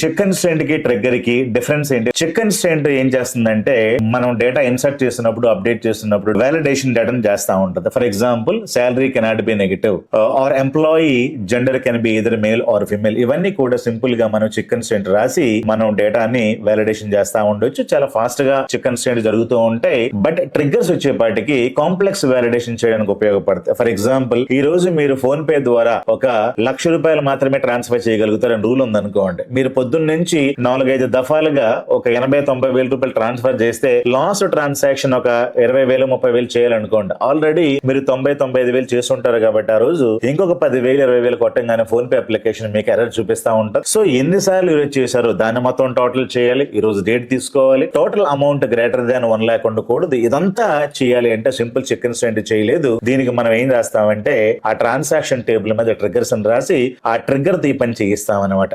Chicken కన్స్టెంట్కి ట్రిగ్గర్కి difference ఏంటి? చికెన్ కన్స్టెంట్ ఏం చేస్తుందంటే మనం డేటా ఇన్సర్ట్ చేసినప్పుడు అప్డేట్ చేస్తున్నప్పుడు వ్యాలిడేషన్ డేటాను చేస్తా ఉంటుంది. For example salary cannot be negative or employee gender can be either male or female ఇవన్నీ కూడా సింపుల్గా మనం చికెన్ స్టెంట్ రాసి మనం డేటాని వ్యాలిడేషన్ చేస్తా ఉండొచ్చు. చాలా ఫాస్ట్గా చికెన్ కన్స్టెంట్ జరుగుతూ ఉంటాయి. బట్ ట్రిగ్గర్స్ వచ్చేపాటికి కాంప్లెక్స్ వ్యాలిడేషన్ చేయడానికి ఉపయోగపడతాయి. ఫర్ ఎగ్జాంపుల్ ఈ రోజు మీరు ఫోన్ పే ద్వారా ఒక లక్ష రూపాయలు మాత్రమే ట్రాన్స్ఫర్ చేయగలుగుతారని రూల్ ఉందనుకోండి. మీరు పొద్దున్నుంచి నాలుగైదు దఫాలుగా ఒక ఎనభై తొంభై వేల రూపాయలు ట్రాన్స్ఫర్ చేస్తే లాస్ట్ ట్రాన్సాక్షన్ ఒక ఇరవై వేలు ముప్పై వేలు చేయాలనుకోండి. ఆల్రెడీ మీరు తొంభై తొంభై ఐదు వేలు చేస్తుంటారు కాబట్టి ఆ రోజు ఇంకొక పది వేలు ఇరవై వేలు కొట్టంగానే ఫోన్ పే అప్లికేషన్ మీకు ఎర్రర్ చూపిస్తా ఉంటారు సో ఎన్నిసార్లు ఈరోజు చేశారు దాన్ని మొత్తం టోటల్ చేయాలి ఈ రోజు డేట్ తీసుకోవాలి. Total amount greater than one lakh ఉండకూడదు ఇదంతా చేయాలి అంటే సింపుల్ చెక్ ఇన్స్టెంట్ చేయలేదు. దీనికి మనం ఏం రాస్తామంటే ఆ ట్రాన్సాక్షన్ టేబుల్ మీద ట్రిగ్గర్స్ రాసి ఆ ట్రిగ్గర్ తీ పని చేయిస్తాం అనమాట